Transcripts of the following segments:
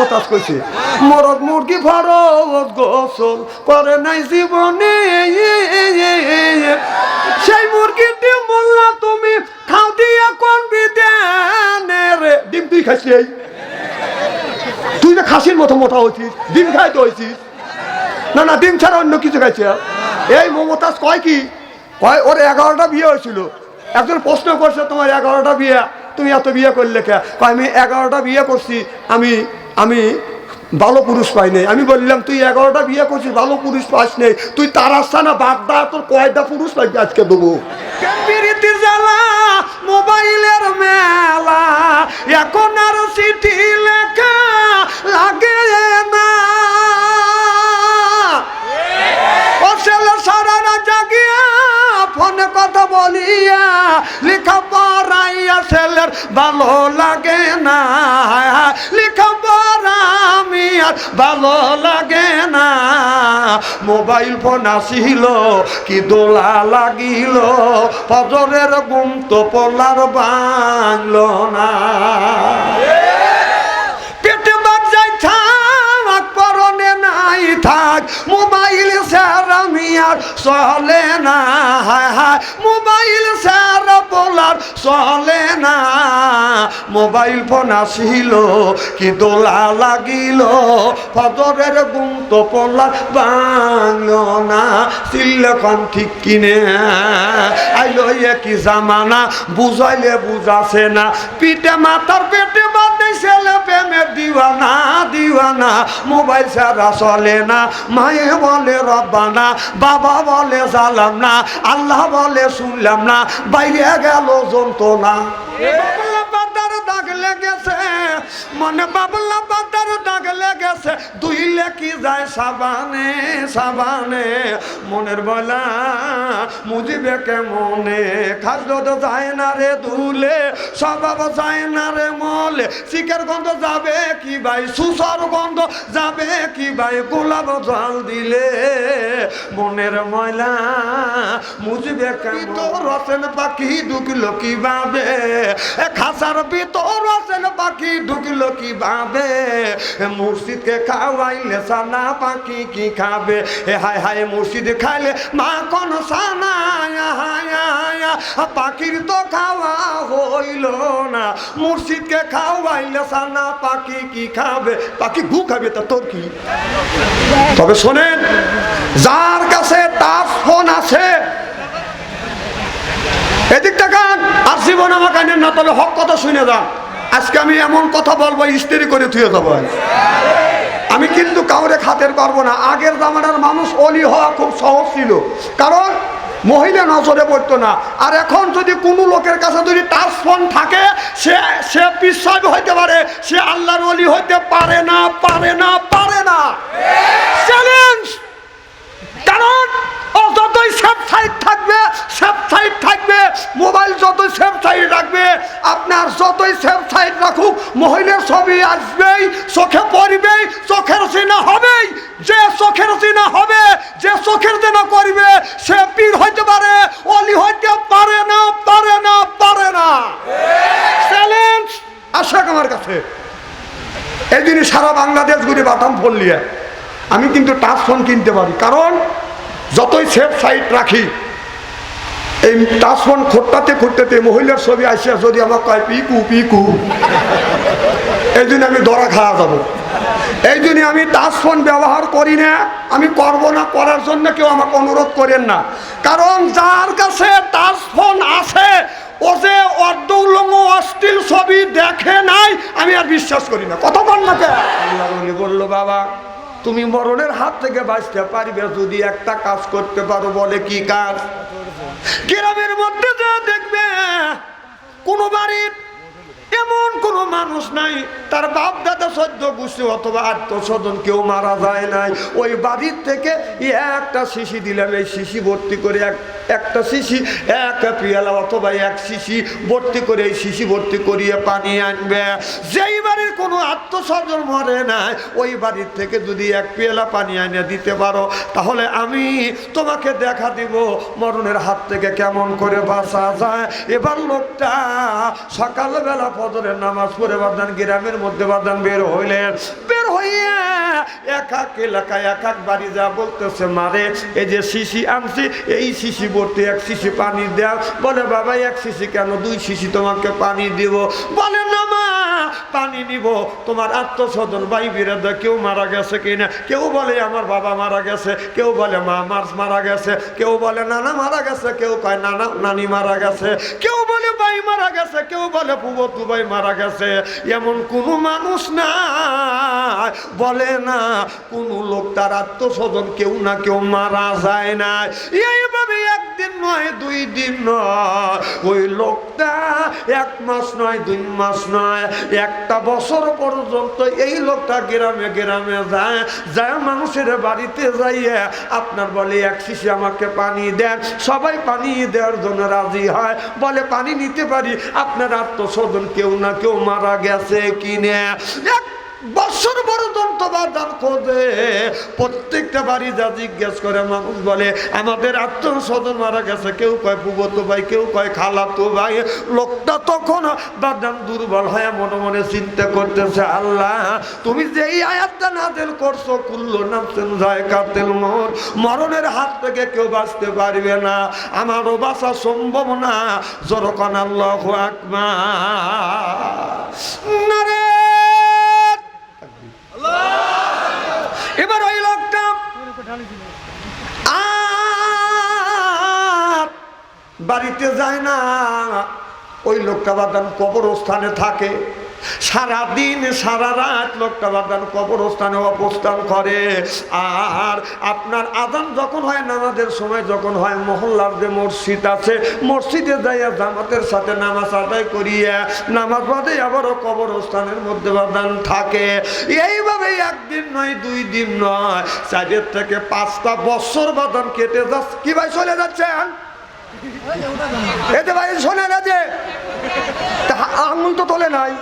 মমতাজ কইছে মরদ মুরগি ফরজ গোসল করে নাই জীবনে। সেই মুরগির ডিম বললা, তুমি খাও দিয়া কোন বিদেনে রে? ডিম তুই খাইছি তুই না খাসির মতো মোটা হয়েছিস ডিম খাইতে হয়েছিস না না, ডিম ছাড়া অন্য কিছু খাইছে। এই মমতাজ কয় কি? কয়, ওর এগারোটা বিয়ে হয়েছিল। একজন প্রশ্ন করছে, তোমার এগারোটা বিয়ে, তুমি এত বিয়ে করলে কে? আমি এগারোটা বিয়ে করছি, আমি আমি ভালো পুরুষ পাই নাই। আমি বললাম, তুই এগারোটা বিয়ে করছিস, ভালো পুরুষ পাস নেই। তুই তার আসছা না, বাগদা, তোর কয়টা পুরুষ পাইবি আজকে দেবো মোবাইলের মেলা, এখন আর চিঠি লেখা লাগে না। ও ছেলে সারা রাত জাগিয়া ফোনে কথা বলিয়া লেখা পড়াইয়া ছেলের ভালো লাগে না। আর ভালো লাগে না। মোবাইল ফোন আসিল, কি দোলা লাগিল, ফজরের গুম তো পলার বাংল না। পেটে বাদ যাই থাক, পরনে নাই থাক, মোবাইল স্যার আমি আর চলে না। হায় হায়, মোবাইল স্যার চলে না। মোবাইল ফোন আসিল, কি দোলা লাগিল। ফজরের গুম তো পলার বাংলো না সিল্লেখন ঠিক কিনে। আইলো কি জামানা, বুঝাইলে বুঝাছে না। পিঠে মাথার পেটে ছেলে প্রেমের দিওয়ানা দিওয়ানা। মোবাইল ছাড়া চলে না। মায়ে বলে, রব্বানা। বাবা বলে, জালাম না। আল্লাহ বলে, শুনলাম না। বাইরে গেল যন্ত্রণা। পাতার দাগ লেগেছে মনে বাবলা পাতার দাগ লেগেছে। দুইলে কি যায় সাবানে সাবানে মনের বলা মুজিবে কে মনে খাদ্য তো যায় না রে দুলে স্বভাব যায় না রে মলে। শিকের গন্ধ যাবে কি ভাই? সুসর গন্ধ যাবে কি ভাই? গোলাপ জল দিলে মনের ময়লা মুজবে কেমন? রসেন পাখি ঢুকলো কি ভাবে এ খাসার ভিতর রসেন পাখি ঢুকলো কি ভাবে মুর্শিদকে খাওয়াইলে সানা পাখি কি খাবে? এ হায় হায় মুর্শিদ খাইলে মা কোন সানা? পাখির তো খাওয়া হইল না। মুর্শিদকে খাওয়াইলে সানা পাখি কি খাবে? পাখি ঘু খাবে তা তোর কি? তবে শোনেন, যার কাছে তার ফোন আছে এদিক তাকান আর জীবন আমাকে আনেন না তবে হক কথা শুনে যান আজকে আমি এমন কথা বলব স্ত্রী করে থুয়ে যাব আমি কিন্তু কাউরে খাতের করব না। আগের জামানার মানুষ অলি হওয়া খুব সহজ ছিল। কারণ মহিলা নজরে পড়তো না। আর এখন যদি কোনো লোকের কাছে যদি টাচ ফোন থাকে, সে সে পিসাব হইতে পারে। সে আল্লাহর অলি হইতে পারে না পারে না পারে না চ্যালেঞ্জ কারণ ও যতই সেফ সাইড থাকবে সেফ সাইড থাকবে মোবাইল যতই সেফ সাইড রাখবে, আপনার যতই সেফ সাইড রাখুক, মহিলার ছবি আসবেই, চোখে পড়বেই, চোখের চিনা হবেই। যে চোখের চিনা হবে, যে চোখের চিনা করবে, সে পীর হইতে পারে, অলি হইতে পারে না পারে না পারে না। চ্যালেঞ্জ আশাক আমার কাছে। এই দিনই সারা বাংলাদেশ ঘুরে বাতাম ফোন নিয়ে আমি কিন্তু টাচ ফোন কিনতে পারি। কারণ, যতই সেফ সাইট রাখি এই ফোন খোট্টাতে খোট্টাতে মহিলার ছবি আসিয়া যদি আমার কয়, পিকু পিকু, এই জন্য আমি দরা খাওয়া যাব। এই জন্য আমি টাচ ফোন ব্যবহার করি না, আমি করব না, করার জন্য কেউ আমাকে অনুরোধ করেন না। কারণ যার কাছে টাচ ফোন আছে, ও যে অর্ধউলঙ্গ অশ্লীল ছবি দেখে নাই, আমি আর বিশ্বাস করি না। কত উনি বলল, বাবা, তুমি মরণের হাত থেকে বাঁচতে পারবে, যদি একটা কাজ করতে পারো, বলে কি কাজ? গ্রামের মধ্যে যা দেখবে কোনো বাড়ির এমন কোনো মানুষ নাই, তার বাপ দাদা সদ্য গুছে অথবা আত্মস্বজন কেউ মারা যায় নাই। ওই বাড়ির থেকে একটা শিশি দিলাম, এই শিশি ভর্তি করে এক, একটা শিশি, এক পিয়ালা অথবা এক শিশি ভর্তি করে এই শিশি ভর্তি করিয়ে পানি আনবে। যেই বাড়ির কোনো আত্মস্বজন মরে নাই, ওই বাড়ির থেকে যদি এক পিয়ালা পানি আনিয়ে দিতে পারো, তাহলে আমি তোমাকে দেখা দিব, মরণের হাত থেকে কেমন করে বাঁচা যায়। এবার লোকটা সকালবেলা ফজরের নামাজ পড়ে বাদান, গ্রামের মধ্যে বাদান বের হইলেন বের হইয়া এক এক এলাকায় এক এক বাড়ি যা বলতেছে, মারে, এই যে শিশি আনছি, এই শিশি ভর্তি, এক শিশি পানি দেয়া বলে, বাবা, এক শিশি কেন? দুই শিশি তোমাকে পানি দিব। বলে, না পানি নিব। তোমার আত্মস্বজন ভাই বিরাদা কেউ মারা গেছে কিনা? কেউ বলে আমার বাবা মারা গেছে, কেউ বলে মা মার মারা গেছে, কেউ বলে নানা মারা গেছে, কেউ কয় নানা নানি মারা গেছে, কেউ বলে ভাই মারা গেছে, কেউ বলে পুবতু ভাই মারা গেছে। এমন কোনো মানুষ না বলে না, কোনো লোক তার আত্মস্বজন কেউ না কেউ মারা যায় না এইভাবে একদিন নয়, দুই দিন নয়। ওই লোকটা এক মাস নয়, দুই মাস নয়, একটা বছর পর্যন্ত এই লোকটা গ্রামে গ্রামে যায় যায় মানুষের বাড়িতে যাইয়ে আপনার বলে, এক শিশি আমাকে পানি দেন। সবাই পানি দেওয়ার জন্য রাজি হয়। বলে, পানি নিতে পারি? আপনার আত্মস্বজন কেউ না কেউ মারা গেছে কিনে। বছর পর্যন্ত বাদান খোঁজে। প্রত্যেকটা বাড়ি যা জিজ্ঞেস করে, মানুষ বলে, আমাদের আত্মস্বজন মারা গেছে। কেউ কয় পুবতো ভাই, কেউ কয় খালাতো ভাই। লোকটা তখন বাদান দুর্বল হয়ে মনে মনে চিন্তা করতেছে, আল্লাহ, তুমি যে এই আয়াতটা নাজেল করছ, কুল্লো নামছেন যায় কাতেল মোর মরণের হাত থেকে কেউ বাঁচতে পারবে না। আমারও বাঁচা সম্ভব না। জরকান আল্লাহ আকবার। নারে এবার ওই লোকটা আর বাড়িতে যায় না। ওই লোকটা বাদান কবরস্থানে থাকে। সারা দিন সারা রাত লোকটা বাদান কবরস্থানে অবস্থান করে। আর আপনার আদান যখন হয়, নামাজের সময় যখন হয়, মহল্লার যে মসজিদ আছে, মসজিদে যাইয়া জামাতের সাথে নামাজ আদায় করিয়া, নামাজ বাদে আবারও কবরস্থানের মধ্যে বাদান থাকে। এইভাবে একদিন নয়, দুই দিন নয়, চারের থেকে পাঁচটা বছর বাদান কেটে যাচ্ছে। কি ভাই চলে যাচ্ছেন? এতে ভাই শোনে না যে। আঙুল তো তোলে নাই।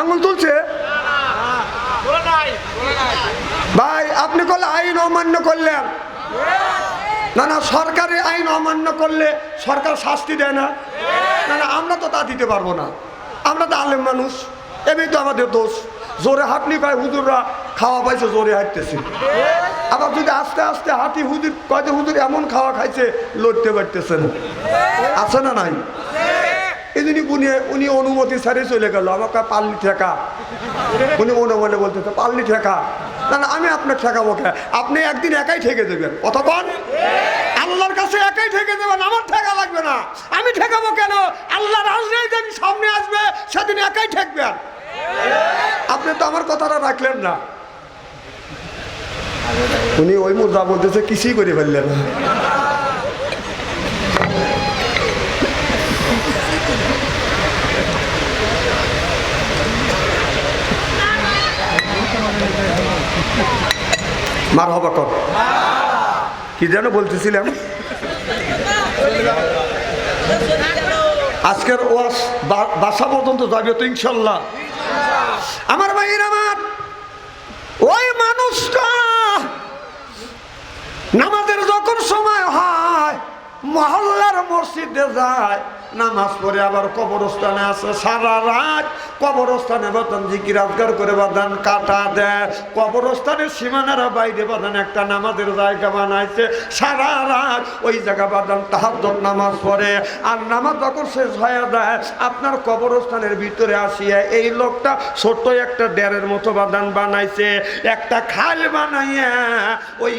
আঙুল তুলছে? ভাই, আপনি করলে আইন অমান্য করলেন। না না, সরকারি আইন অমান্য করলে সরকার শাস্তি দেয় না। না না, আমরা তো তা দিতে পারব না। আমরা তো আলেম মানুষ, এমনি তো আমাদের দোষ। জোরে হাঁটনি কয় হুজুররা, খাওয়া পাইছে, জোরে হাঁটতেছে। আবার যদি আস্তে আস্তে হাঁটি হুজুর কয়তে হুজুর এমন খাওয়া খাইছে, লড়তে পারতেছে না আছে না নাই? উনি উনি অনুমতি ছাড়িয়ে চলে গেল। আমাকে পাল্লি ঠেকা। উনি মনে মনে পাল্লি ঠেকা। না না, আমি আপনার ঠেকাবো কে? আপনি একদিন একাই ঠেকে দেবেন। অতক্ষণ আল্লাহর কাছে একাই ঠেকে দেবেন, আমার ঠেকা লাগবে না। আমি ঠেকাবো কেন? আল্লাহ আসলে যেদিন সামনে আসবে, সেদিন একাই ঠেকবেন। আপনি তো আমার কথাটা রাখলেন না। উনি ওই মুদ্রা বলতেছে, কিছুই করে ফেললেন মার হবা কর। কি যেন বলতেছিলাম। আজকের ওয়াস বাসা পর্যন্ত যাবে তো ইনশাল্লাহ। আমার ভাইয়ের আমার। ওই মানুষটা নামাজের যখন সময় হয় মহল্লার মসজিদে যায়, নামাজ পড়ে আবার কবরস্থানে আসে। সারা রাত কবরস্থানে বাদান জিকির আজগার করে বাদান কাটা দেয়। কবরস্থানের সীমানার বাইরে বাদান একটা নামাজের জায়গা বানাইছে। সারা রাত ওই জায়গা বাদান তাহাজ্জুদ নামাজ পড়ে। আর নামাজ যখন শেষ হয়ে যায়, আপনার কবরস্থানের ভিতরে আসিয়া এই লোকটা ছোট্ট একটা ডেরের মতো বাদান বানাইছে। একটা খাল বানাইয়া ওই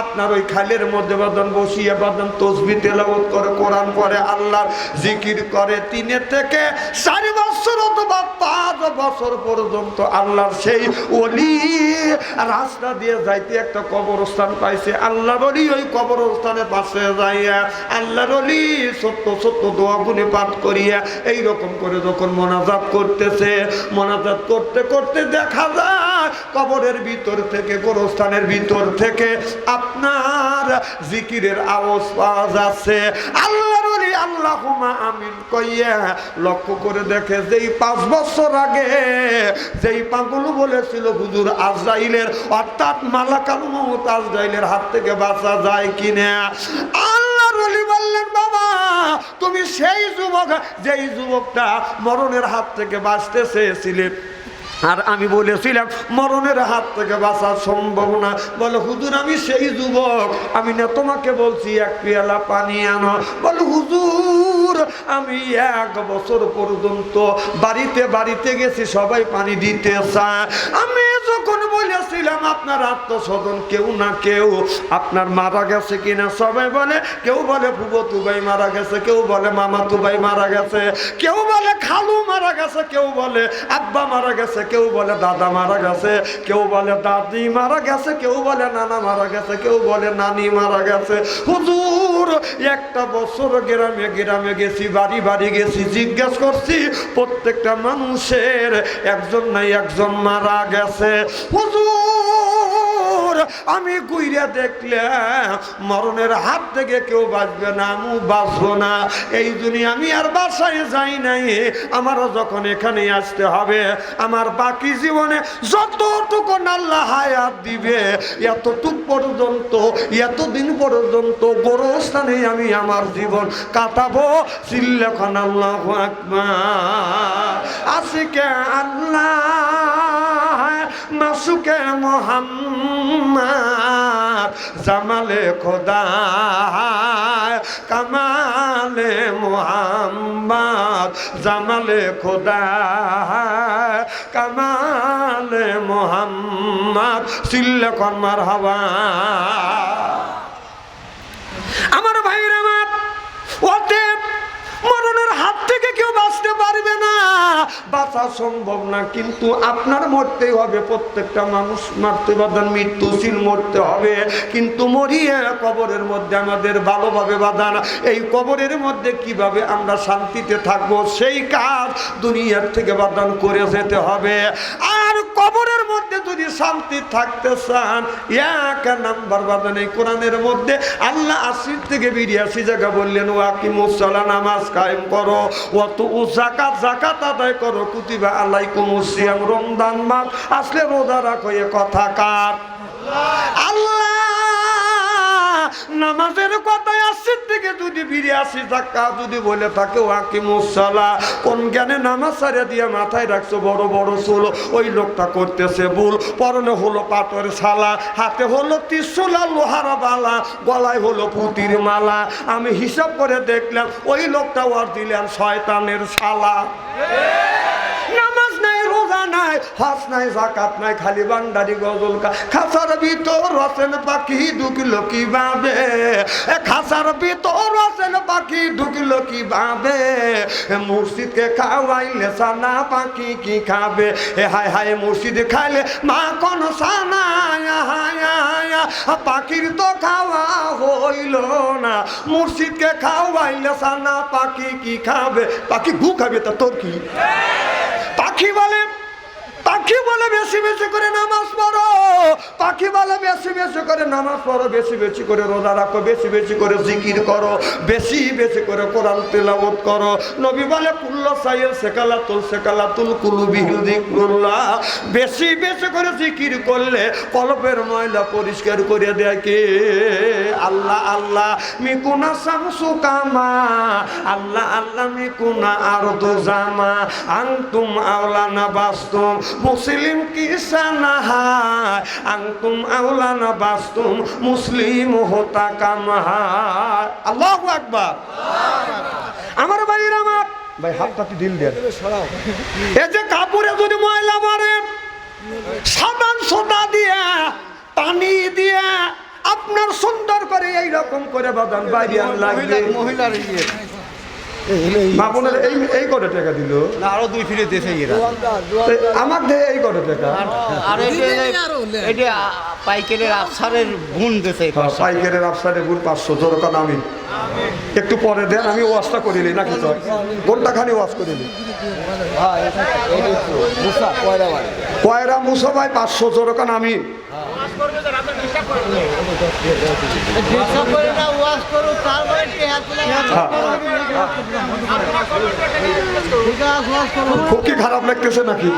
আপনার ওই খালের মধ্যে বাদান বসিয়ে বাদান তসবি তেলাওয়াত করে, কোরআন করে আল্লাহর জিকির করে, তিনে থেকে চারি বছর অথবা পাঁচ বছর পর্যন্ত আল্লাহর সেই অলি রাস্তা দিয়ে যাইতে একটা কবরস্থান পাইছে। আল্লাহর অলি ওই কবরস্থানের পাশে যাইয়া আল্লাহর অলি সত্য সত্য দোয়া গুনে পাঠ করিয়া এই রকম করে যখন মোনাজাত করতেছে, মোনাজাত করতে করতে দেখা যায় কবরের ভিতর থেকে, গোরস্থানের ভিতর থেকে আপনার জিকিরের আওয়াজ পাওয়া যাচ্ছে আল্লাহর ওলি আল্লাহুমা আমিন কইয়া লক্ষ্য করে দেখে, যেই পাঁচ বছর আগে যেই পাগল বলেছিল হুজুর আজরাইলের, অর্থাৎ মালাকাল মমত আজরাইলের হাত থেকে বাঁচা যায় কিনা? আল্লাহর ওলি বললেন, বাবা, তুমি সেই যুবক, যেই যুবকটা মরণের হাত থেকে বাঁচতে চেয়েছিলে আর আমি বলেছিলাম, মরণের হাত থেকে বাঁচা সম্ভব না। বলে, হুজুর, আমি সেই যুবক। আমি না তোমাকে বলছি, এক পেয়ালা পানি আনো। বলে, হুজুর আমি এক বছর পর্যন্ত বাড়িতে বাড়িতে গেছি, সবাই পানি দিতে চায় আমি যখন বলেছিলাম, আপনার আত্মস্বজন কেউ না কেউ আপনার মারা গেছে কিনা? সবাই বলে, কেউ বলে ফুবো তুবাই মারা গেছে, কেউ বলে মামা তুবাই মারা গেছে, কেউ বলে খালু মারা গেছে, কেউ বলে আব্বা মারা গেছে, কেউ বলে দাদা মারা গেছে, কেউ বলে দাদি মারা গেছে, কেউ বলে নানা মারা গেছে, কেউ বলে নানি মারা গেছে। হুজুর, একটা বছর গ্রামে গ্রামে গেছি। বাড়ি বাড়ি গেছি জিজ্ঞেস করছি প্রত্যেকটা মানুষের একজন নাই একজন মারা গেছে। হুজুর! আমি গুইরা দেখলাম, মরণের হাত থেকে কেউ বাঁচবে না, আমি বাঁচবো না। এই দুনিয়া আমি আর বাসায় যাই নাই। আমারও যখন এখানে আসতে হবে, আমার বাকি জীবনে যতটুকু আল্লাহ হায়াত দিবে, এতটুক পর্যন্ত, এতদিন পর্যন্ত গোরস্থানে আমি আমার জীবন কাটাবো। চিল্লেখন আল্লাহ আকবার। আশিকে আল্লাহ মাসুকে মোহাম্মদ, জামালে খোদা কামালে মোহাম্মদ, জামালে খোদা কামালে মোহাম্মদ, সিল্লে কর্মার হাওয়া আমার ভাইয়ের আমার ওতে মরণের হাত বাঁচতে পারবে না। বাঁচা সম্ভব না, কিন্তু আপনার মরতেই হবে, প্রত্যেকটা মানুষ মারতে বাঁধান মৃত্যুশীল মরতে হবে। কিন্তু মরিয়ে কবরের মধ্যে আমাদের ভালোভাবে বাঁধান। এই কবরের মধ্যে কীভাবে আমরা শান্তিতে থাকব, সেই কাজ দুনিয়ার থেকে বাদান করে যেতে হবে। কবরের মধ্যে যদি শান্তি থাকতে চান, এক নাম্বার বাদন এই কোরআনের মধ্যে আল্লাহ আসির থেকে বিরিয়াশি জায়গা বললেন ও আকিমুসলা নামাজ কায়েম করো। অত জাকাত জাকাত আদায় করো। কুতিবা আল্লাহ কুমুসিয়াম রমদান মাস। আসলে রোজা রাখো, এ কথা কার? আল্লাহ! নামাজের কথায় আসছে থেকে যদি ফিরে আসি জাক্কা যদি বলে থাকে ওয়াকি মুসালা কোন জ্ঞানে নামাজ সারিয়া দিয়ে মাথায় রাখছো, বড় বড় চুল, ওই লোকটা করতেছে ভুল, পরনে হলো পাথর শালা, হাতে হলো ত্রিশুলা লোহার বালা, গলায় হলো পুতির মালা। আমি হিসাব করে দেখলাম, ওই লোকটা ওর দিলেন শয়তানের শালা। হাস নাই, জাকাত নাই, খালি বান্দারি গজল খাসার ভিতর রসেন পাখি ঢুকলো কি ভাবে এ খাসার ভিতর রসেন পাখি ঢুকলো কি ভাবে এ মুর্শিদকে খাওয়াইলে সানা পাখি কি খাবে? এ হায় হায় মুর্শিদ খাইলে মা কোন সানা? পাখির তো খাওয়া হইল না। মুর্শিদকে খাওয়াইলে সানা পাখি কি খাবে? পাখি ঘু খাবে তা তোর কি? পাখি বলে পাখি বলে বেশি বেশি করে নামাজ পড়ো। পাখি বলে বেশি বেশি করে নামাজ পড়ো, বেশি বেশি করে রোজা রাখো, বেশি বেশি করে জিকির করো, বেশি বেশি করে কোরআন তেলাওয়াত করো। নবী বলে, কুল্লা সাইয়ের সেকালা তুল সেকালা তুল কুলু বিহিল জিকুল্লাহ বেশি বেশি করে জিকির করলে কলপের ময়লা পরিষ্কার করে দেয় কে? আল্লাহ আল্লাহ মিকুনা শামসু কামা। আল্লাহ আল্লাহ মিকুনা আরদু জামা। আনতুম আওলানা বাস্তুম মুসলিম কিসানা হায় আনতুম আওলানা বাস্তুম মুসলিম হোতা কামহায়। আল্লাহু আকবার। আমার ভাইয়ের আমার। ভাই হাতটা কি দিল দেন। এই যে কাপড়ে যদি ময়লা মারে সাবান সোডা দিয়ে পানি দিয়ে আপনার সুন্দর করে এই রকম করে বাদাম বাইরে লাগবে। মহিলার ইয়ে। এই এই কত টাকা দিল? না আরও দুই ফিরে দেশে আমার দেহে এই কত টাকা? আর এটা পাইকারের আফসারের গুণ দেশে হ্যাঁ, পাইকারের আফসারে গুণ পাঁচশো আমি একটু পরে দেন আমি ওয়াশটা করিলি নাকি তো ঘণ্টা খানি ওয়াশ করিলি কয়রা মুসো ভাই পাঁচশো দরকার আমি খুব খারাপ লাগতেছে নাকি?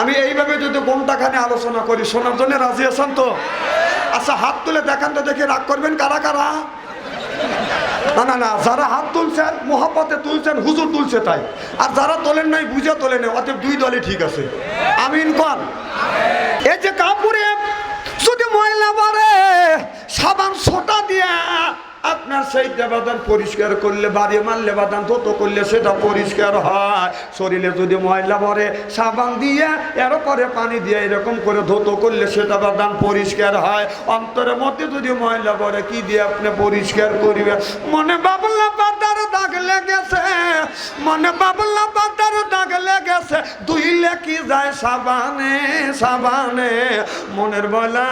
আমি এইভাবে যদি ঘণ্টা খানে আলোচনা করি, শোনার জন্য রাজি আছেন তো? আচ্ছা হাত তুলে দেখান তো, দেখে রাগ করবেন কারা কারা? না না না, যারা হাত তুলছেন মোহাম্মতে তুলছেন, হুজুর তুলছে তাই। আর যারা তোলেন নাই, বুঝে তোলেন অতএব দুই দলই ঠিক আছে। আমিন কন। এই যে কাপড়ে ময়লা বারে সাবান সোটা দিয়া আপনার সেইটা বাদান পরিষ্কার করলে, বাড়ি মারলে বাদান ধুতো করলে সেটা পরিষ্কার হয়। শরীরে যদি ময়লা ভরে সাবান দিয়ে এর পরে পানি দিয়ে এরকম করে ধুতো করলে সেটা বাদান পরিষ্কার হয়। অন্তরের মধ্যে যদি ময়লা ভরে কি দিয়ে আপনি পরিষ্কার করিবে মনে বাবলা পাতার দাগ লেগেছে, মনে বাবলা পাতার দাগ লেগেছে। দুইলে কি যায় সাবানে সাবানে? মনের বলা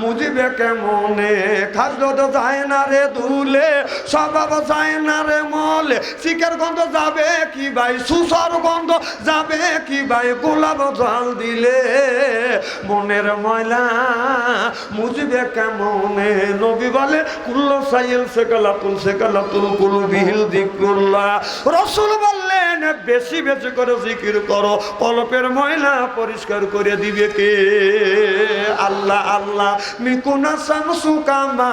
মুজিবে কেমনে? খাদ্য তো যায় না রে দুলে, স্বভাব যায় না রে মলে। শিকের গন্ধ যাবে কি ভাই? সুসর গন্ধ যাবে কি ভাই? গোলাপ জল দিলে মনের ময়লা মুজিবে কেমনে? নবী বলে, কুল্লো সাইল সেকালা তুল সেকালা তুল কুলু বিহিল দিকুল্লাহ রসুল বললেন, বেশি বেশি করে জিকির করো, কলপের ময়লা পরিষ্কার করে দিবে কে? আল্লাহ আল্লাহ মিকুনা শামসু কামা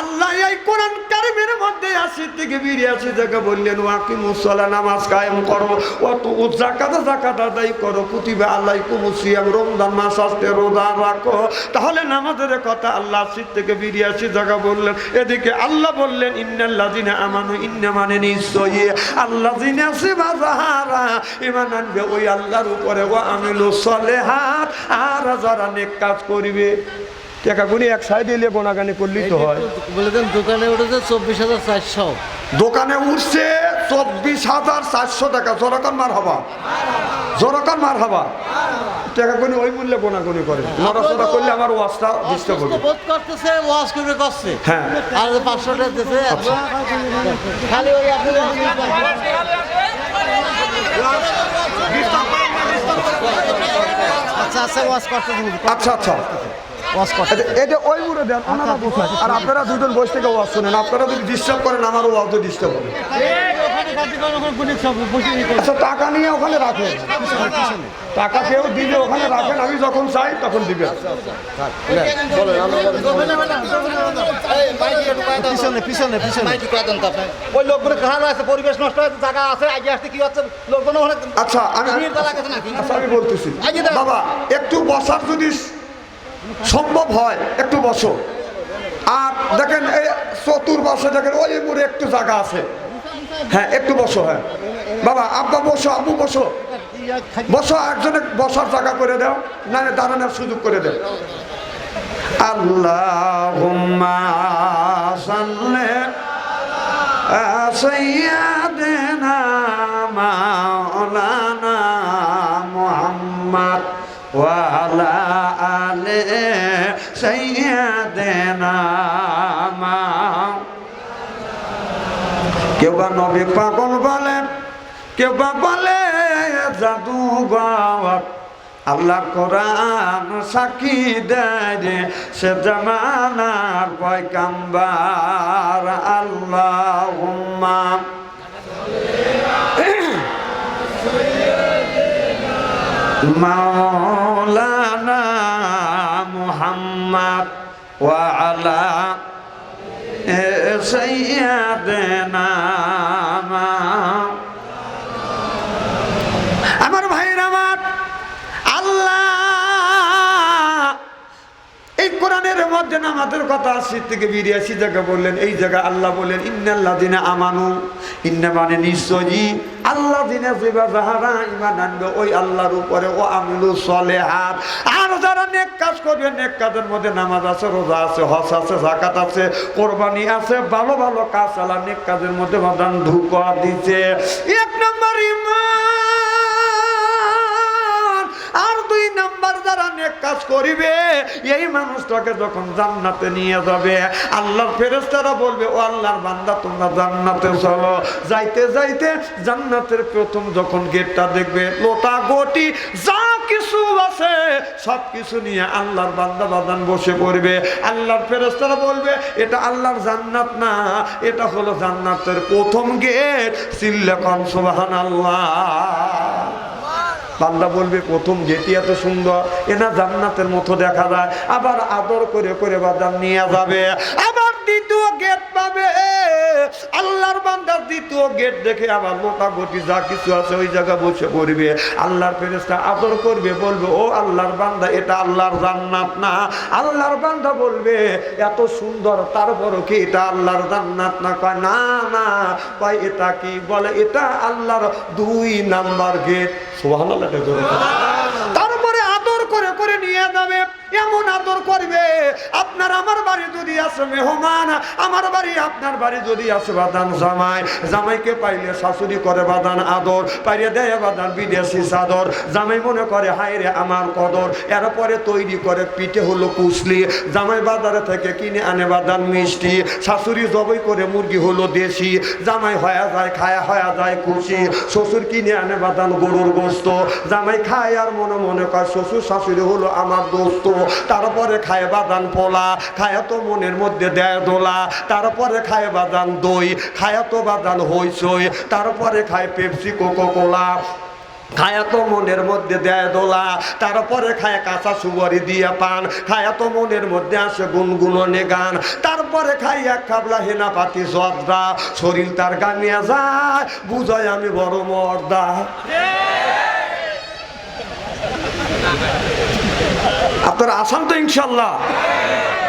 আল্লাহ এই থেকে বললেন মুসলা নামাজ করো। কুতিবে আল্লাহ রাখো। তাহলে নামাজের কথা আল্লাহ আশি থেকে বিরিয়াশি জায়গা বললেন। এদিকে আল্লাহ বললেন ইন্নাল্লাহ জিনে আমানু ইন্না মানে নিশ্চয়ই আল্লাহ জিনে ওই আল্লাহর উপরে ও আমিলু সলেহাত। আর যারা কাজ করিবে টাকা গুনি এক সাইডে এলে গোনাগানি করলেই তো হয়। বলে দেন দোকানে উঠেছে চব্বিশ হাজার চারশো। দোকানে উঠছে চব্বিশ হাজার চারশো টাকা। জোরকান মার হবা। জোরকান মার হবা। টাকা গুনি ওই মূল্যে গোনাগুনি করে। নড়াচড়া করলে আমার ওয়াজটা ডিস্টার্ব হবে বোধ করতেছে ওয়াজ করবে করছে। হ্যাঁ। আর পাঁচশো টাকা দিতে খালি ওই আপনি আচ্ছা আচ্ছা ওয়াজ করতে আচ্ছা আচ্ছা। এটা- ওই মুড়ে দেন ওনারা আর আপনারা দুজন বসে থেকে ওয়াজ শুনেন। আপনারা যদি ডিস্টার্ব করেন আমারও ওয়াজ তো ডিস্টার্ব হবে। আচ্ছা টাকা নিয়ে ওখানে রাখেন। টাকা কেউ দিলে ওখানে রাখেন আমি যখন চাই তখন দিবেন। পিছনে পিছনে পিছনে। ওই লোকগুলো আছে পরিবেশ নষ্ট হয়েছে জায়গা আছে আগে আসতে কি হচ্ছে লোকগুলো আচ্ছা? আচ্ছা আমি বলতেছি। বাবা একটু বসার যদি সম্ভব হয় একটু বসো। আর দেখেন এই চতুর্পাশে দেখেন ওই মুড়ে একটু জায়গা আছে। হ্যাঁ একটু বসো হ্যাঁ। বাবা, আব্বা বসো আবু বসো। বসো, একজনে বসার জায়গা করে দাও না দাঁড়ানোর সুযোগ করে দাও আল্লাহ সৈয়াদ না মোহাম্মদ। সৈয়াদেনা মা। কেউ বা নবী পাগল বলেন, কেউ বা বলে জাদুঘর। আল্লাহ কোরআন সাক্ষী দেয় সে জমানার পয়কাম্বার আল্লাহ মাওলা আমার ভাইয়ের আমার আল্লাহ এই কোরআনের মধ্যে কথা আশি থেকে জায়গা বললেন, এই জায়গা আল্লাহ বললেন ইন্নাল্লাহ দিনে আমানু ইন্না মানে নিশ্চয়ই আল্লাহ দিনে ওই আল্লাহর উপরে ও আমিলু চলে হাত এই মানুষটাকে যখন জান্নাতে নিয়ে যাবে, আল্লাহর ফেরেশতারা বলবে, ও আল্লাহর বান্দা, তোমরা জান্নাতে চলো। যাইতে যাইতে জান্নাতের প্রথম যখন গেটটা দেখবে, লোটা গটি যা আছে সব কিছু নিয়ে আল্লাহর বান্দা বাদান বসে পড়বে। আল্লাহর ফেরেশতারা বলবে, এটা আল্লাহর জান্নাত না, এটা হলো জান্নাতের প্রথম গেট। সিল্লে কম সুবহানাল্লাহ। বান্দা বলবে, প্রথম গেটি এত সুন্দর এনা জান্নাতের মতো দেখা যায়। আবার আদর করে করে বাদাম নিয়ে যাবে। আবার দ্বিতীয় গেট পাবে। আল্লাহর বান্দার দ্বিতীয় গেট দেখে আবার মোটা গটি যা কিছু আছে ওই জায়গা বসে পড়বে। আল্লাহর ফেরেস্তা আদর করবে বলবে ও আল্লাহর বান্দা এটা আল্লাহর জান্নাত না। আল্লাহর বান্দা বলবে এত সুন্দর তারপরও কি এটা আল্লাহর জান্নাত না? কয় না না। কয় এটা কি? বলে এটা আল্লাহর দুই নাম্বার গেট সুবহানাল্লাহ। তারপরে আদর করে করে নিয়ে যাবে। এমন আদর করবে, আপনার আমার বাড়ি যদি আসে মেহমান, আমার বাড়ি আপনার বাড়ি যদি আসে বাদান জামাই। জামাইকে পাইলে শাশুড়ি করে বাদান আদর, পাইলে দেয় বাদান বিদেশি চাদর। জামাই মনে করে, হায় রে আমার কদর। এরপরে তৈরি করে পিঠে হলো কুসলি জামাই বাজারে থেকে কিনে আনে বাদান মিষ্টি। শাশুড়ি জবই করে মুরগি হলো দেশি। জামাই হয়া যায়, খায়া হয়া যায় খুশি। শ্বশুর কিনে আনে বাদান গরুর গোস্ত। জামাই খায় আর মনে মনে কয়, শ্বশুর শাশুড়ি হলো আমার দোস্ত। তারপরে খায় বাদান পোলা, খায় তো মনের মধ্যে দেয় দোলা। তারপরে খায় বাদান দই, খায় তো বাদান হইচই। তারপরে খায় পেপসি কোকো কোলা খায়া তো মনের মধ্যে দেয় দোলা। তারপরে খায় কাঁচা সুবরি দিয়ে পান। খায়া তো মনের মধ্যে আসে গুনগুননে গান। তারপরে খাই এক খাবলা হেনা পাতি জর্দা। শরীর তার গানিয়া যায়, বুঝায় আমি বড় মর্দা। আপনারা আসান তো ইনশাল্লাহ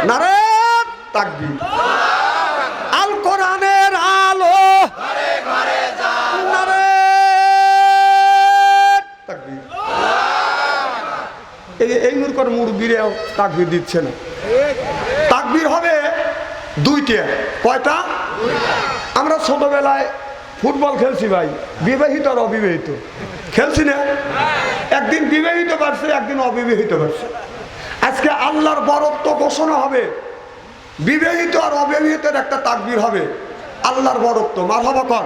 নারে তাকবি আল কোরআনের আলো। নারে তাকবীর। এই এই মুরকর মুরব্বীরাও তাকবির দিচ্ছে না। তাকবির হবে দুইটা। কয়টা? আমরা ছোটবেলায় ফুটবল খেলছি ভাই। বিবাহিত আর অবিবাহিত। খেলছি না? একদিন বিবাহিত পারছে একদিন অবিবাহিত পারছে আজকে আল্লাহর বরত্ব ঘোষণা হবে। বিবাহিত আর অবিবাহিতের একটা তাকবির হবে। আল্লাহর বরত্ব। মারহাবা কর।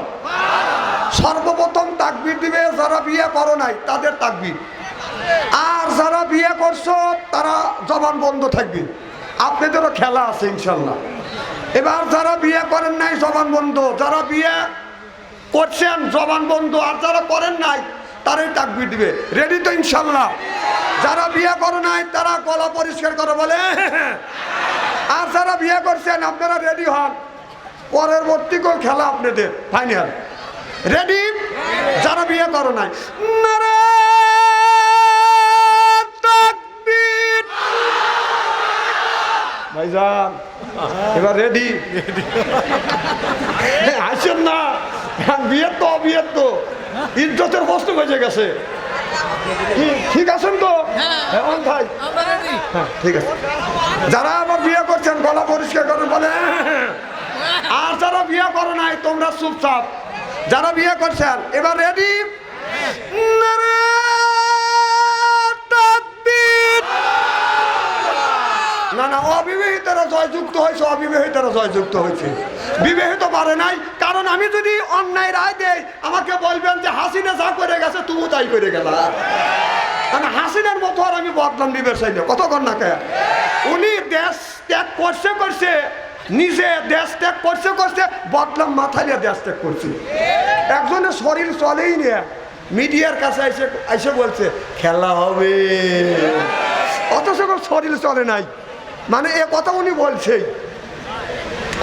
সর্বপ্রথম তাকবির দিবে, যারা বিয়ে করো নাই, তাদের তাকবির। আর যারা বিয়ে করছ, তারা জবান বন্ধ থাকবে। আপনাদেরও খেলা আছে ইনশাল্লাহ এবার যারা বিয়ে করেন নাই, জবান বন্ধ। যারা বিয়ে করছেন, জবান বন্ধ। আর যারা করেন নাই তারাই তাকবির দিবে। রেডি তো ইনশাল্লাহ যারা বিয়ে করে নাই তারা গলা পরিষ্কার করে বলে আর যারা বিয়ে করছেন আপনারা রেডি হন। পরবর্তী খেলা আপনাদের ফাইনাল রেডি যারা বিয়ে করো নাই। ভাইজান এবার রেডি আসেন না। বিয়ের তো বিয়ের তো। ইজ্জতের বস্তু বেজে গেছে। ঠিক আছেন তো? হ্যাঁ। ভাই। হ্যাঁ ঠিক আছে। যারা আবার বিয়ে করছেন গলা পরিষ্কার করেন বলে "হ্যাঁ, আর যারা বিয়ে করো নাই তোমরা চুপচাপ। যারা বিয়ে করছেন এবার রেডি না না অবিবাহিতরা জয়যুক্ত হয়েছে অবিবাহিতরা জয়যুক্ত হয়েছে। বিবাহিত পারে নাই কারণ আমি যদি অন্যায় রায় দেই, আমাকে বলবেন যে হাসিনা যা করে গেছে তুমি তাই করে গেলা। মানে হাসিনার মতো আর আমি বদনাম নিবে চাই না কতক্ষণ না কে উনি দেশ ত্যাগ করছে করছে, নিজে দেশ ত্যাগ করছে করছে, বদনাম মাথায় নিয়ে দেশ ত্যাগ করছে। একজনের শরীর চলেই নিয়ে মিডিয়ার কাছে এসে এসে বলছে, খেলা হবে। অথচ শরীর চলে নাই। মানে এ কথা উনি বলছেই।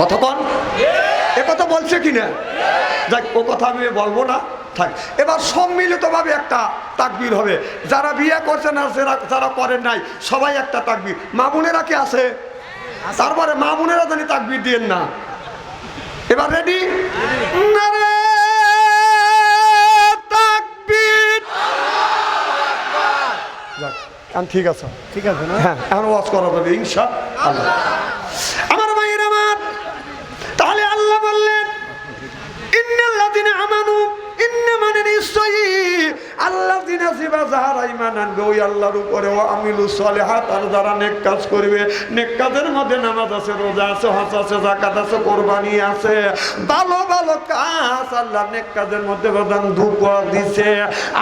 কথা কন? এ কথা বলছে কি না যাক ও কথা আমি বলব না। থাক এবার সম্মিলিতভাবে একটা তাকবির হবে। যারা বিয়ে করছে না যারা যারা করেন নাই সবাই একটা তাকবির। মা বোনেরা কি আছে? তারপরে মা বোনেরা জানি তাকবির দিয়েন না। এবার রেডি ঠিক আছে। ঠিক আছে না? হ্যাঁ এখন ওয়াজ করা যাবে ইনশা আল্লাহ আমার ভাইয়ের আমার তাহলে আল্লাহ বললেন ইন্নাল্লাযিনা আমানু ইন্না মানে নিশ্চয়ই আল্লাহ যাহারা ওই আল্লাহর উপরে ও আমিলু আর যারা নেক কাজ করবে, নেক কাজের মধ্যে নামাজ আছে, রোজা আছে আছে জাকাত আছে, কোরবানি আছে। ভালো ভালো কাজ আল্লাহ নেক কাজের মধ্যে ধূপ দিছে।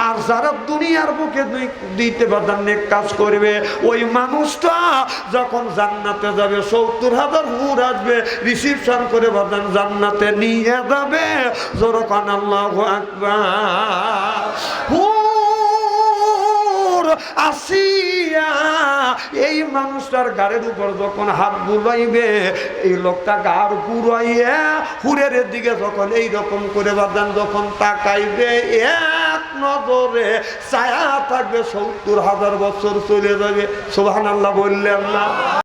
আর যারা দুনিয়ার বুকে দিতে নেক কাজ করবে, ওই মানুষটা যখন জান্নাতে যাবে, সত্তর হাজার হুর আসবে, রিসিপশন করে জান্নাতে নিয়ে যাবে। আল্লাহ আকবার। আসিয়া, এই মানুষটার গাড়ির উপর যখন হাত বুলাইবে, এই লোকটা গাড় হুরের দিকে যখন এইরকম করে বাদান যখন তাকাইবে, এক নজরে ছায়া থাকবে, সত্তর হাজার বছর চলে যাবে। সোহান আল্লাহ বললেন না।